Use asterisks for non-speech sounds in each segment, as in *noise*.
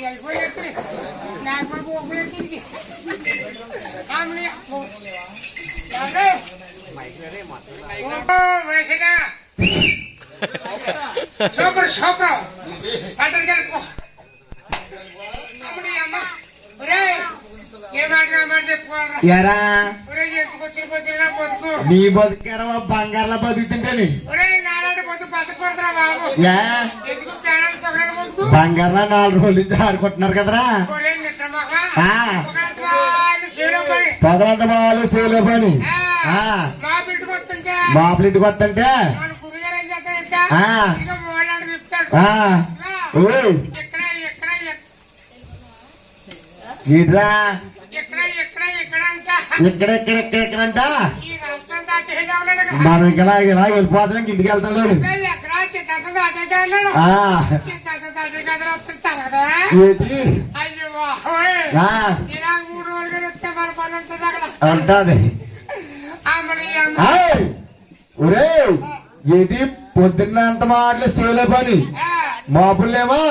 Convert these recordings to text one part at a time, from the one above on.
అనుకుంటానండి వెళ్ళిపోయేది నాకు పోకలేదు సూపర్ సూపర్ పట్టదు కలుపు అమ్మ. ఏ మాట మాట చెప్పుకోవాలరా? నీ బతుకెరవ బంగారులా బతుకుతుంటేని బంగారులా నాలుగు రోజుల నుంచి ఆడుకుంటున్నారు కదరా. పదవంత బాలు సేలో పని. ఆ. మా బిడ్డకు వస్తుంటే. మాపులు ఇక్కడ ఇక్కడ ఇక్కడ ఇక్కడ అంట. మనం ఇలా ఇలా వెళ్ళిపోతాం ఇంటికి వెళ్తాం లేదు ఎక్కడ ఎక్కడ చిత్తంత దాటేదా ఉన్నాడు ఆ. చిత్తంత దాటే కదా వస్తుంటారు కదా? ఏంటి? ఉంటుంది! ఒరే ఏంటి? పొద్దున్న అంత మాటలు సేలే పని. మాపులేమా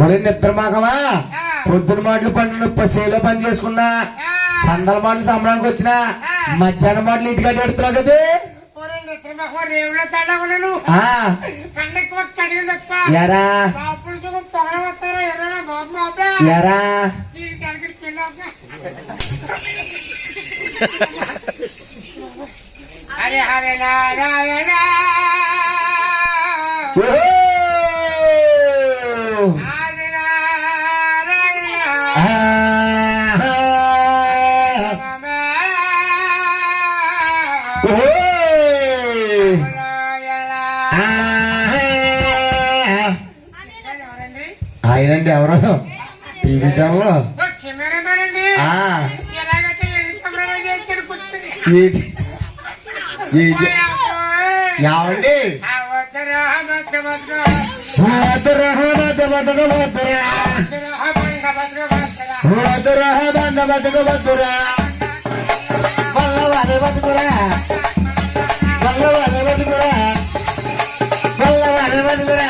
ఒరే నిద్ర మాకమా ఆ, పొద్దున మాటలు పని సేలో పని చేసుకున్నా. ఆ. సందల మాటలు సంబరానికి వచ్చిన. మధ్యాహ్నం మాటలు ఇంటికి అడుగుతున్నావు కదా? నిద్రమొహం రేవులో తేడా *laughs* నేనండి ఎవరు? టీవీ చాములో ఏమండి ఆ. వల్ల మధ్య వల్ల వద్దురా, వల్ల వద్దుగా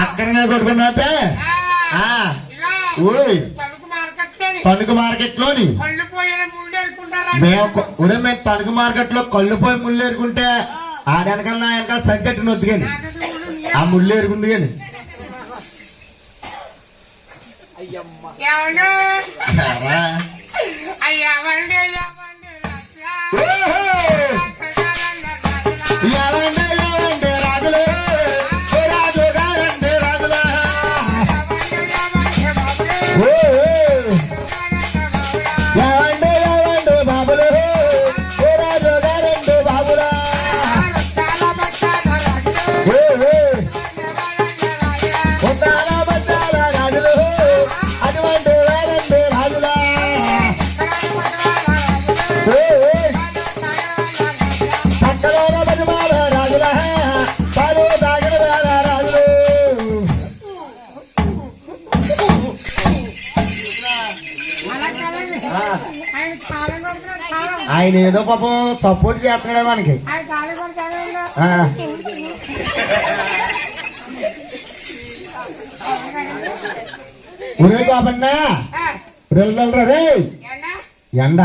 అక్కడగా మార్కెట్లోని. తణుకు మార్కెట్లోని వేసుకుంటారా మేము తణుకు మార్కెట్లో కళ్ళు పోయి ముళ్ళు ఏరుకుంటే ఆడ వెనకాల నా వెనకాల సజ్జట్టు నొద్దు కానీ. ఆ ముళ్ళు ఏరుకుంది కానీ. ఏమండు? ఆయన ఏదో పాపం సపోర్ట్ చేస్తున్నాడే మనకి. ఉరే కాబన్నా పిల్లలు రే. ఎండ?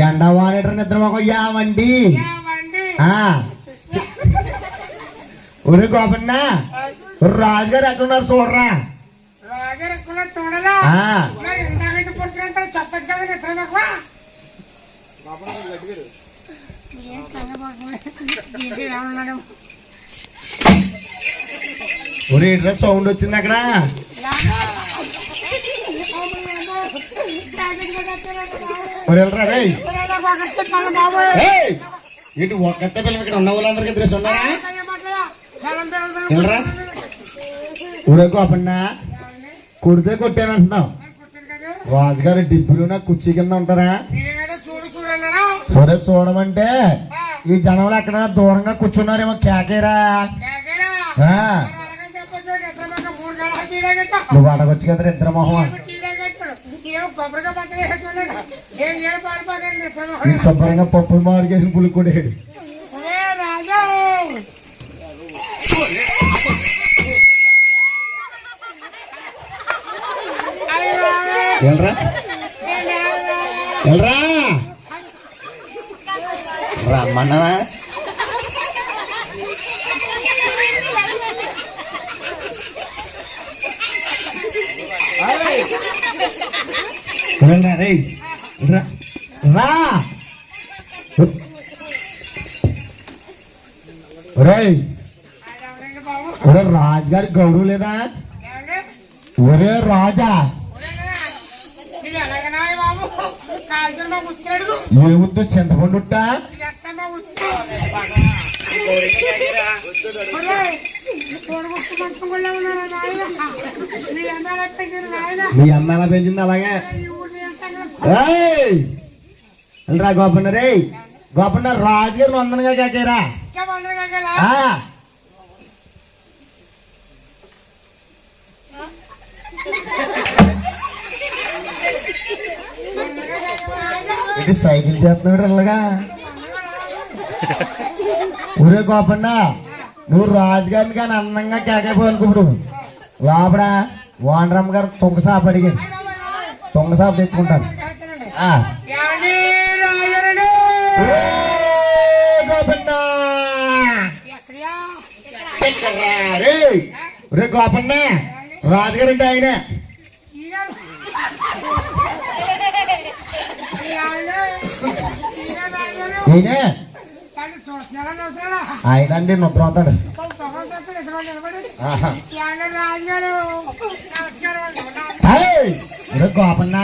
ఎండ. వానేటర్ నిద్ర మాకు యావండి ఒరే గోపన్న. రాజుగారు ఎక్కడున్నారు చూడరా? చూడలా? పుట్టినంత చెప్పచ్చు కదా నిద్ర నాకు ఏం సంగతి ఇది ఎలా ఉన్నాడు ఒరే ఇట్లా సౌండ్ వచ్చింది అక్కడ. ఒరే వెళ్ళరా రే ఏయ్! ఏంటి ఒక్కతే పిల్లలు ఇక్కడ ఉన్న వాళ్ళందరికీ తెలిసి ఉన్నారా? వెళ్ళరా. ఒరే గోపన్న కొడితే కొట్టానంటున్నావు. రాజుగారు డిబ్బులు నా కుర్చీ కింద ఉంటారా? ఒరే చూడమంటే? ఈ జనంలో ఎక్కడైనా దూరంగా కూర్చున్నారేమో కేకేరా. నువ్వు అడగొచ్చు కదా ఇద్దరు మొహం శుభ్రంగా పప్పులు మామిడికేసిన పులుకు కూడా వేయడు. రాజా! రమ్మన్నా వెళ్ళరా రే రా రా. ఒరేయ్ బాబు రాజుగారి గౌరవం లేదా? ఒరే రాజా. ఏముందో చింతపండు మీ అమ్మ ఎలా పెంచింది అలాగే! వెళ్ళరా గోపన్న రే గోపన్న రాజుగారిని వందనగా కాకేరా? ఇది సైకిల్ చేస్తున్నాడు ఇలాగా. ఊరే గోపన్న నువ్వు రాజుగారిని కానీ అందంగా కేకైపోయానుకుప్పుడు లోపల వానరమ్మ గారు తుంగసాపు అడిగింది తుంగసాపు తెచ్చుకుంటాను! రే గోపన్న రాజుగారు అంటే ఆయన. అండి. ఏయ్! రే గోపన్న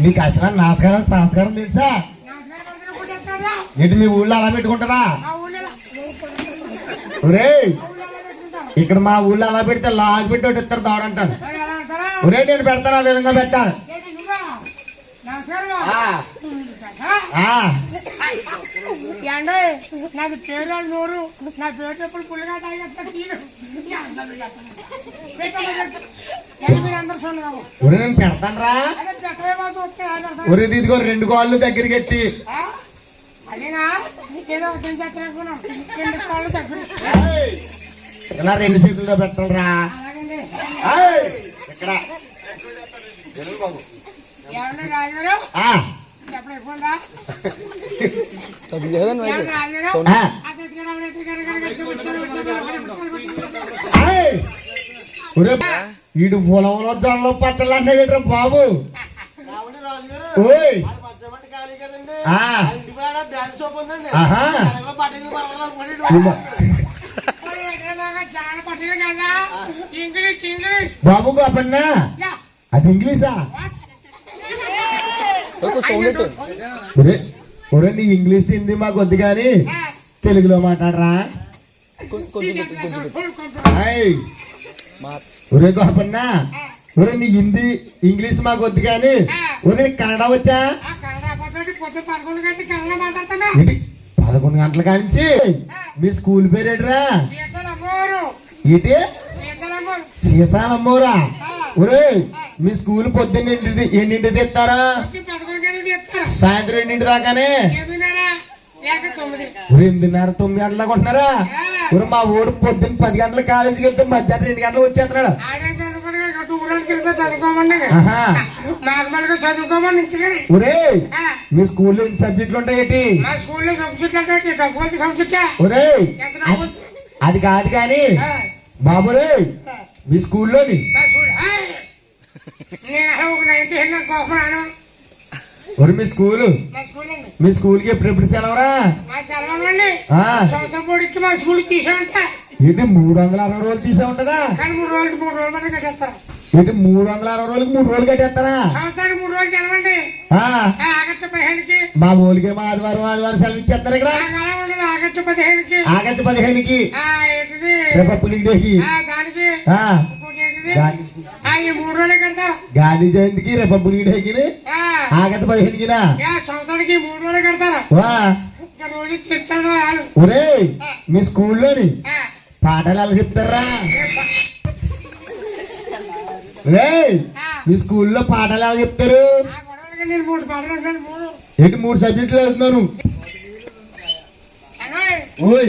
నీకు అసలు నమస్కారం సంస్కారం తెలుసా? ఏంటి మీ ఊళ్ళో అలా పెట్టుకుంటారా ఒరే? ఇక్కడ మా ఊళ్ళో అలా పెడితే లాగ్ పెట్టి ఒకటి ఇస్తారు అంటారా? ఒరే నేను పెడతాను ఆ విధంగా పెట్టాలి ఏండి నాకు పేరు నోరు నా పేరు ఎప్పుడు పుల్లగా బాబు. ఒరే ఇదిగో రెండు కాళ్ళు దగ్గరికి ఎట్టి ఇలా రెండు అలాగండి. ఏయ్! ఇక్కడ. బాబు. అది అది వీడు పొలంలో జొన్నలో పచ్చళ్ళు అంటాడేట్రా బాబు ఓయ్ ఆ, ఆహా ఇవ్వ. ఓయ్, ఎక్కడదాకా చాలా పట్టింది కదా ఇంగ్లీష్ ఇంగ్లీష్ బాబు గోపన్న యా అది ఇంగ్లీషా వాట్ ఒరే నీ ఇంగ్లీష్ హిందీ మాకు వద్దు కానీ తెలుగులో మాట్లాడరా! ఒరే గోపన్న ఒరే నీ హిందీ ఇంగ్లీష్ మాకు వద్దు కానీ ఒరే కన్నడ వచ్చా? పదకొండు గంటల కానించి మీ స్కూల్ పేరేట్రా ఏంటి? సీతలు అమ్మోరు సీసాలు అమ్మోరా ఒరే మీ స్కూల్ పొద్దున్న ఎన్నింటి ఎన్నింటి తెస్తారా పొద్దు పదకొండు గంటకి తీస్తారు సాయంత్రం ఎన్నింటి దాకానే? ఎనిమిదిన్నర తొమ్మిది. గంటలకు ఉంటున్నారా? ఒరే మా ఊరు పొద్దున్న పది గంటలకు కాలేజీకి వెళ్తే మధ్యాహ్నం రెండు గంటలకు వచ్చేస్తున్నాడు. ఒరే మీ స్కూల్లో ఎన్ని సబ్జెక్టులు సబ్జెక్ట్. ఒరే అది కాదు కానీ బాబురే మీ స్కూల్లోని! నేను ఒక నైన్టీ హండ్రెడ్ ఒరి మీ స్కూలు? మా స్కూల్ స్కూల్కి ఎప్పుడెప్పుడు సెలవురా? మా స్కూల్ తీసామంటే ఏంటి మూడు వందల అరవై రోజులు తీసే ఉంటదా మూడు రోజులు మూడు రోజులు మంది కట్టేస్తారు. ఏంటి మూడు వందల అరవై రోజులకి మూడు రోజులు కట్టేస్తారా? సంవత్సరానికి మూడు రోజులు సెలవండి. ఆగస్టు పదిహేనుకి. మా ఊలికి మా ఆదివారం ఆదివారం సెలవు ఇచ్చేస్తారు ఇక్కడ ఆగస్టు పదిహేనుకి. ఆగస్టు పదిహేనుకి. రిపబ్లిక్ డేకి దానికి. మూడు రోజులు కడతారు గాంధీ జయంతికి రిపబ్లిక్ డేకి ఆ, ఆగస్టు పదిహేనుకినా. ఏ, సంవత్సరానికి మూడు రోజులు కడతారు? రోజు వాళ్ళు ఒరే మీ స్కూల్లోని పాఠాలు ఎలా చెప్తారా? రే మీ స్కూల్లో పాఠాలు ఎలా చెప్తారు? ఏంటి మూడు సబ్జెక్టులు వెళ్తున్నాను ఓయ్.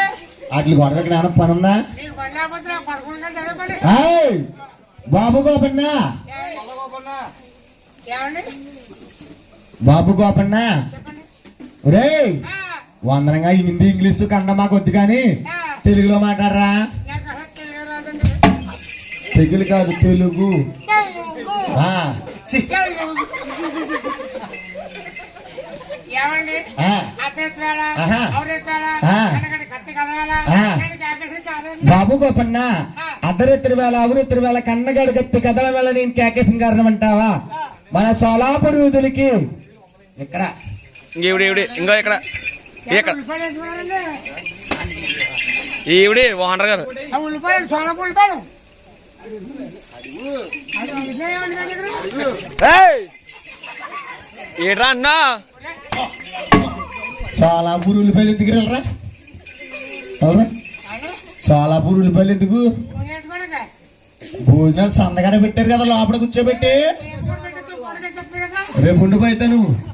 అట్లా గొడవ ఏమైనా పని ఉందా బాబు గోపన్న! బాబు గోపన్న! రే వందనంగా హిందీ ఇంగ్లీషు కన్నడ మాకు వద్దు కానీ తెలుగులో మాట్లాడరా? తెలుగు కాదు తెలుగు. తెలుగు. ఆ, బాబు గోపన్న అర్ధరాత్రి వేళ అవునెత్తిరి వేళ కన్నగడి గత్తి కథల వేళ నేను కేకేసిన కారణం అంటావా? మన సోలాపురి వీధులకి ఇక్కడ. ఇంకో ఇక్కడ. ఇక్కడ. ఈవిడి ఓనర్ గారు? ఏడ్రా అన్నా? సోలాపూర్ ఉల్లిపాయలు ఎందుకు వెళ్ళరా అవునా? అని సోలాపూర్ ఉల్లిపాయలు ఎందుకు? భోజనాలు సందగానే పెట్టారు కదా లోపల కూర్చోబెట్టి. రేపు ఉండిపోతాను ఇప్పుడు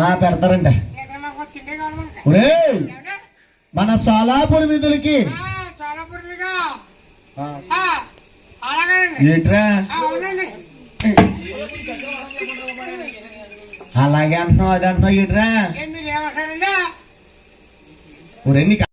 ఆ పెడతారంట. ఒరే మన సోలాపూర్ విధులకి. ఏంట్రా? అలాగే అంటున్నావు అది అంటున్నావు ఏంట్రా? ఏం మీరు ఏమంటారండి ఒరే నీకు